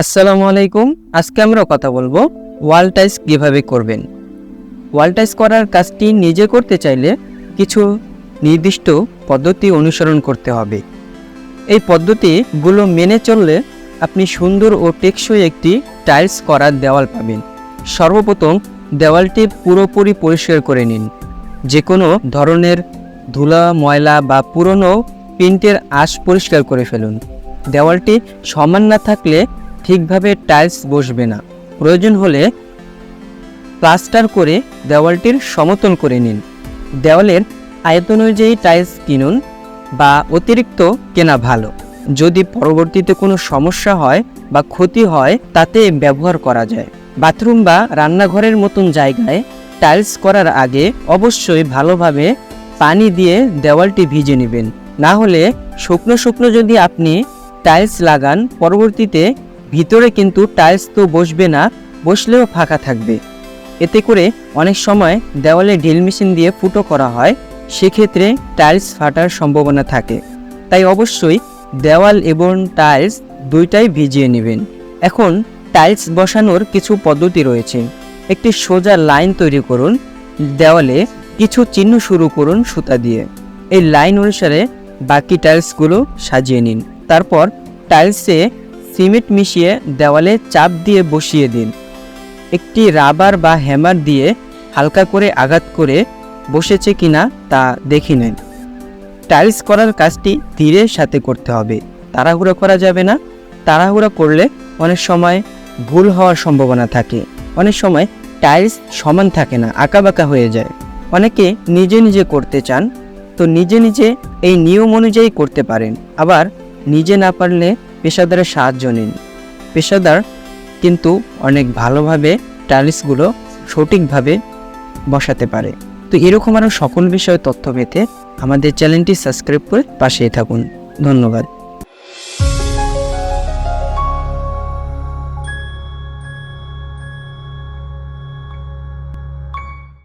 আসসালামু আলাইকুম। আজকে আমরা কথা বলব ওয়াল টাইস কীভাবে করবেন। ওয়াল টাইস করার কাজটি নিজে করতে চাইলে কিছু নির্দিষ্ট পদ্ধতি অনুসরণ করতে হবে। এই পদ্ধতিগুলো মেনে চললে আপনি সুন্দর ও টেকসই একটি টাইলস করার দেওয়াল পাবেন। সর্বপ্রথম দেওয়ালটি পুরোপুরি পরিষ্কার করে নিন। যে কোনো ধরনের ধুলা, ময়লা বা পুরনো পেন্টের আঁশ পরিষ্কার করে ফেলুন। দেওয়ালটি সমান না থাকলে ঠিকভাবে টাইলস বসবে না। প্রয়োজন হলে প্লাস্টার করে দেওয়ালটির সমতল করে নিন। দেওয়ালের আয়তন অনুযায়ী টাইলস কিনুন বা অতিরিক্ত কেনা ভালো। যদি পরবর্তীতে কোনো সমস্যা হয় বা ক্ষতি হয়, তাতে ব্যবহার করা যায়। বাথরুম বা রান্নাঘরের মতন জায়গায় টাইলস করার আগে অবশ্যই ভালোভাবে পানি দিয়ে দেওয়ালটি ভিজে নেবেন। না হলে শুকনো শুকনো যদি আপনি টাইলস লাগান, পরবর্তীতে ভিতরে কিন্তু টাইলস তো বসবে না, বসলেও ফাঁকা থাকবে। এতে করে অনেক সময় দেওয়ালে ড্রিল মেশিন দিয়ে ফুটো করা হয়, সেক্ষেত্রে টাইলস ফাটার সম্ভাবনা থাকে। তাই অবশ্যই দেওয়াল এবং টাইলস দুইটাই ভিজিয়ে নেবেন। এখন টাইলস বসানোর কিছু পদ্ধতি রয়েছে। একটি সোজা লাইন তৈরি করুন, দেওয়ালে কিছু চিহ্ন শুরু করুন সুতা দিয়ে। এই লাইন অনুসারে বাকি টাইলসগুলো সাজিয়ে নিন। তারপর টাইলসে সিমেন্ট মিশিয়ে দেওয়ালে চাপ দিয়ে বসিয়ে দিন। একটি রাবার বা হ্যামার দিয়ে হালকা করে আঘাত করে বসেছে কিনা তা দেখে নেন। টাইলস করার কাজটি ধীরে সাথে করতে হবে। তাড়াহুড়ো করা যাবে না। তাড়াহুড়ো করলে অনেক সময় ভুল হওয়ার সম্ভাবনা থাকে। অনেক সময় টাইলস সমান থাকে না, আঁকাবাঁকা হয়ে যায়। অনেকে নিজে নিজে করতে চান, তো নিজে নিজে এই নিয়ম অনুযায়ী করতে পারেন। আবার নিজে না পারলে পেশাদারের সাহায্য নিন। পেশাদার কিন্তু অনেক ভালোভাবে টাইলসগুলো সঠিকভাবে বসাতে পারে। তো এরকম আরও সকল বিষয়ে তথ্য পেতে আমাদের চ্যানেলটি সাবস্ক্রাইব করে পাশেই থাকুন। ধন্যবাদ।